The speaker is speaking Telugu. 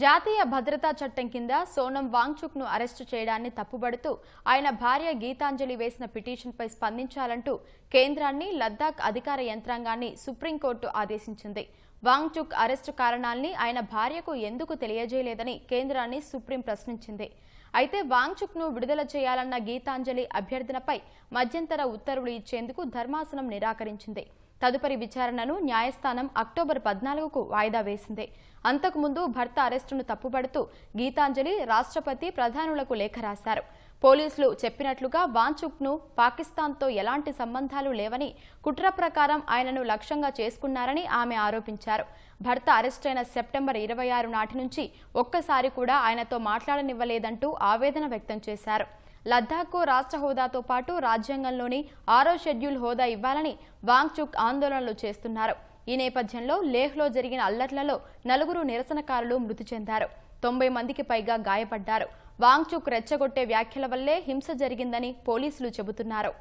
జాతీయ భద్రతా చట్టం కింద సోనం వాంగ్చుక్ను అరెస్టు చేయడాన్ని తప్పుబడుతూ ఆయన భార్య గీతాంజలి వేసిన పిటిషన్పై స్పందించాలంటూ కేంద్రాన్ని లద్దాఖ్ అధికార యంత్రాంగాన్ని సుప్రీంకోర్టు ఆదేశించింది. వాంగ్చుక్ అరెస్టు కారణాల్ని ఆయన భార్యకు ఎందుకు తెలియజేయలేదని కేంద్రాన్ని సుప్రీం ప్రశ్నించింది. అయితే వాంగ్చుక్ను విడుదల చేయాలన్న గీతాంజలి అభ్యర్థనపై మధ్యంతర ఉత్తర్వులు ఇచ్చేందుకు ధర్మాసనం నిరాకరించింది. తదుపరి విచారణను న్యాయస్థానం అక్టోబర్ పద్నాలుగుకు వాయిదా వేసింది. అంతకుముందు భర్త అరెస్టును తప్పుపడుతూ గీతాంజలి రాష్ట్రపతి ప్రధానులకు లేఖ రాశారు. పోలీసులు చెప్పినట్లుగా వాంచుక్ను పాకిస్తాన్తో ఎలాంటి సంబంధాలు లేవని కుట్ర ప్రకారం ఆయనను లక్ష్యంగా చేసుకున్నారని ఆమె ఆరోపించారు. భర్త అరెస్టైన సెప్టెంబర్ ఇరవై ఆరు నాటి నుంచి ఒక్కసారి కూడా ఆయనతో మాట్లాడనివ్వలేదంటూ ఆవేదన వ్యక్తం చేశారు. లద్దాఖ్కు రాష్ట్ర హోదాతో పాటు రాజ్యాంగంలోని ఆరో షెడ్యూల్ హోదా ఇవ్వాలని వాంగ్చుక్ ఆందోళనలు చేస్తున్నారు. ఈ నేపథ్యంలో లేహ్లో జరిగిన అల్లర్లలో నలుగురు నిరసనకారులు మృతి చెందారు. తొంభై మందికి పైగా గాయపడ్డారు. వాంగ్చుక్ రెచ్చగొట్టే వ్యాఖ్యల వల్లే హింస జరిగిందని పోలీసులు చెబుతున్నారు.